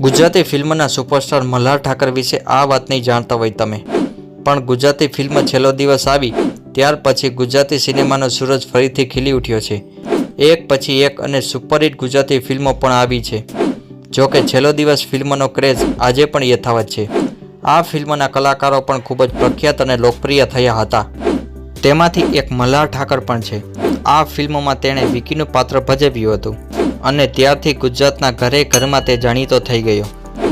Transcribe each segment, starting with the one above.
ગુજરાતી ફિલ્મના સુપરસ્ટાર મલ્હાર ઠાકર વિશે આ વાત નહીં જાણતા હોય તમે. પણ ગુજરાતી ફિલ્મ છેલ્લો દિવસ આવી, ત્યાર પછી ગુજરાતી સિનેમાનો સૂરજ ફરીથી ખીલી ઉઠ્યો છે. એક પછી એક અને સુપરહિટ ગુજરાતી ફિલ્મો પણ આવી છે. જો કે છેલ્લો દિવસ ફિલ્મનો ક્રેઝ આજે પણ યથાવત છે. આ ફિલ્મના કલાકારો પણ ખૂબ જ પ્રખ્યાત અને લોકપ્રિય થયા હતા. તેમાંથી એક મલ્હાર ઠાકર પણ છે. આ ફિલ્મમાં તેણે વિકીનું પાત્ર ભજવ્યું હતું. અને ત્યારથી ગુજરાતના ઘરે ઘરમાં તે જાણીતો થઈ ગયો.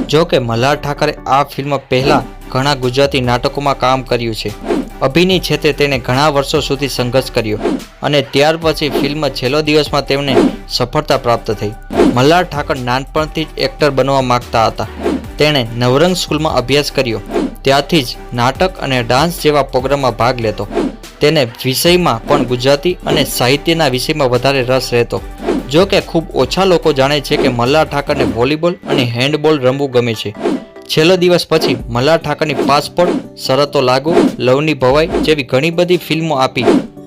જો કે મલ્હાર ઠાકરે આ ફિલ્મ પહેલાં ઘણા ગુજરાતી નાટકોમાં કામ કર્યું છે. અભિનય ક્ષેત્રે તેણે ઘણા વર્ષો સુધી સંઘર્ષ કર્યો અને ત્યાર પછી ફિલ્મ છેલ્લો દિવસમાં તેમને સફળતા પ્રાપ્ત થઈ. મલ્હાર ઠાકર નાનપણથી જ એક્ટર બનવા માગતા હતા. તેણે નવરંગ સ્કૂલમાં અભ્યાસ કર્યો. ત્યારથી જ નાટક અને ડાન્સ જેવા પ્રોગ્રામમાં ભાગ લેતો. તેને વિષયમાં પણ ગુજરાતી અને સાહિત્યના વિષયમાં વધારે રસ રહેતો. જો કે ખૂબ ઓછા લોકો જાણે છે કે મલ્હાર ઠાકરને વોલીબોલ અને હેન્ડબોલ રમવું ગમે છે. છેલ્લો દિવસ પછી મલ્હાર ઠાકરની પાસપોર્ટ, શરતો લાગુ, લવની ભવાઈ જેવી ઘણી બધી ફિલ્મો આપી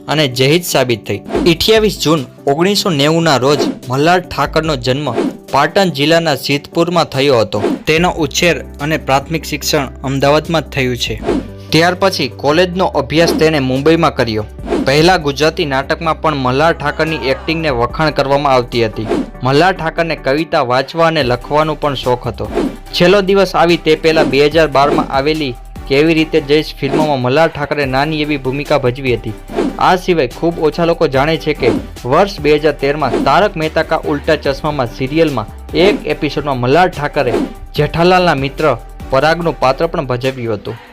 અને જહીજ સાબિત થઈ. અઠ્યાવીસ જૂન ઓગણીસો નેવુંના રોજ મલ્હાર ઠાકરનો જન્મ પાટણ જિલ્લાના સિદ્ધપુરમાં થયો હતો. તેનો ઉછેર અને પ્રાથમિક શિક્ષણ અમદાવાદમાં થયું છે. ત્યાર પછી કોલેજનો અભ્યાસ તેણે મુંબઈમાં કર્યો. પહેલા ગુજરાતી નાટકમાં પણ મલ્હાર ઠાકરની એક્ટિંગને વખાણ કરવામાં આવતી હતી. મલ્હાર ઠાકરને કવિતા વાંચવા અને લખવાનો પણ શોખ હતો. છેલ્લો દિવસ આવી તે પહેલાં બે હજાર બારમાં આવેલી કેવી રીતે જઈશ ફિલ્મોમાં મલ્હાર ઠાકરે નાની એવી ભૂમિકા ભજવી હતી. આ સિવાય ખૂબ ઓછા લોકો જાણે છે કે વર્ષ બે હજાર તેરમાં તારક મહેતા કા ઉલ્ટા ચશ્મામાં સિરિયલમાં એક એપિસોડમાં મલ્હાર ઠાકરે જેઠાલાલના મિત્ર પરાગનું પાત્ર પણ ભજવ્યું હતું.